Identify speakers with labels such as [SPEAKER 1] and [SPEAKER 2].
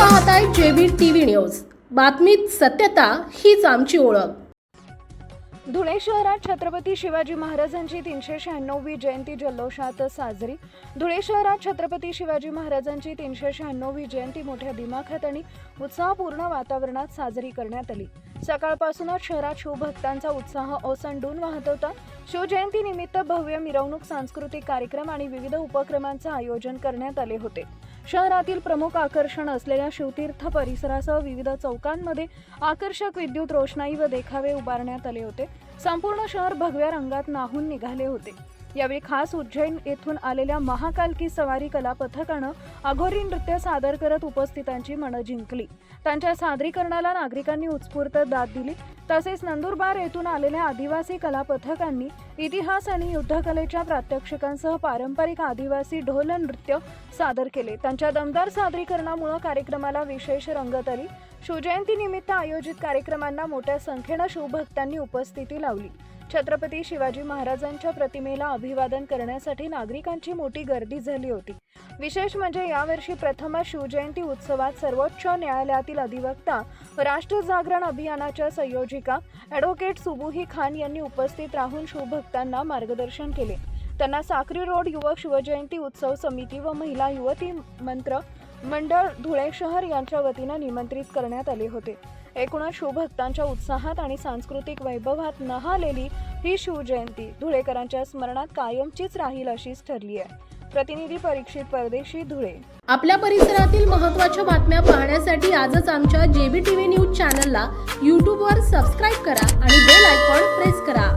[SPEAKER 1] पाहताय JB TV news. बातमीत सत्यता हीच आमची ओळख.
[SPEAKER 2] धुळे शहरात छत्रपती शिवाजी महाराजांची तीनशे शहाण्णववी जयंती जल्लोषात साजरी. धुळे शहरात छत्रपती शिवाजी महाराजांची तीनशे शहाण्णववी जयंती मोठ्या दिमाखात आणि उत्साहपूर्ण वातावरणात साजरी करण्यात आली. सकाळपासूनच शहरात शिवभक्तांचा उत्साह ओसंडून वाहत होता. शिवजयंतीनिमित्त भव्य मिरवणूक सांस्कृतिक कार्यक्रम आणि विविध उपक्रमांचं आयोजन करण्यात आले होते. शहरातील प्रमुख आकर्षण असलेल्या शिवतीर्थ परिसरासह विविध चौकांमध्ये आकर्षक विद्युत रोषणाई व देखावे उभारण्यात आले होते. संपूर्ण शहर भगव्या रंगात नाहून निघाले होते. यावेळी खास उज्जैन येथून आलेल्या महाकालकी सवारी कला पथकानं अघोरी नृत्य सादर करत उपस्थितांची मनं जिंकली. त्यांच्या सादरीकरणाला नागरिकांनी उत्स्फूर्त दाद दिली. तसेच नंदुरबार येथून आलेल्या आदिवासी कला पथकांनी इतिहास आणि युद्धकलेच्या प्रात्यक्षिकांसह पारंपरिक आदिवासी ढोल नृत्य सादर केले. त्यांच्या दमदार सादरीकरणामुळे कार्यक्रमाला विशेष रंगत आली शिवजयंती निमित्त आयोजित कार्यक्रमांना मोठ्या संख्येनं शिवभक्तांनी उपस्थिती लावली. छत्रपती शिवाजी महाराजांच्या प्रतिमेला अभिवादन करण्यासाठी नागरिकांची मोठी गर्दी झाली होती. विशेष म्हणजे यावर्षी प्रथमच शिवजयंती उत्सवात सर्वोच्च न्यायालयातील अधिवक्ता राष्ट्र जागरण अभियानाच्या संयोजिका ॲडव्होकेट सुबुही खान यांनी उपस्थित राहून शिवभक्तांना मार्गदर्शन केले. त्यांना साक्री रोड युवक शिवजयंती उत्सव समिती व महिला युवती मंत्र मंडळ धुळे शहर यांच्या वतीनं निमंत्रित करण्यात आले होते. एकूणच शिवभक्तांच्या उत्साहात आणि सांस्कृतिक वैभवात नहालेली ही शिवजयंती धुळेकरांच्या स्मरणात कायमचीच राहील अशीच ठरली आहे. प्रतिनिधी परीक्षित परदेशी धुळे.
[SPEAKER 1] आपल्या परिसरातील महत्त्वाच्या बातम्या पाहण्यासाठी आजच आमच्या जेबी टीव्ही न्यूज चॅनलला यूट्यूबवर सबस्क्राईब करा आणि बेल आयकॉन प्रेस करा.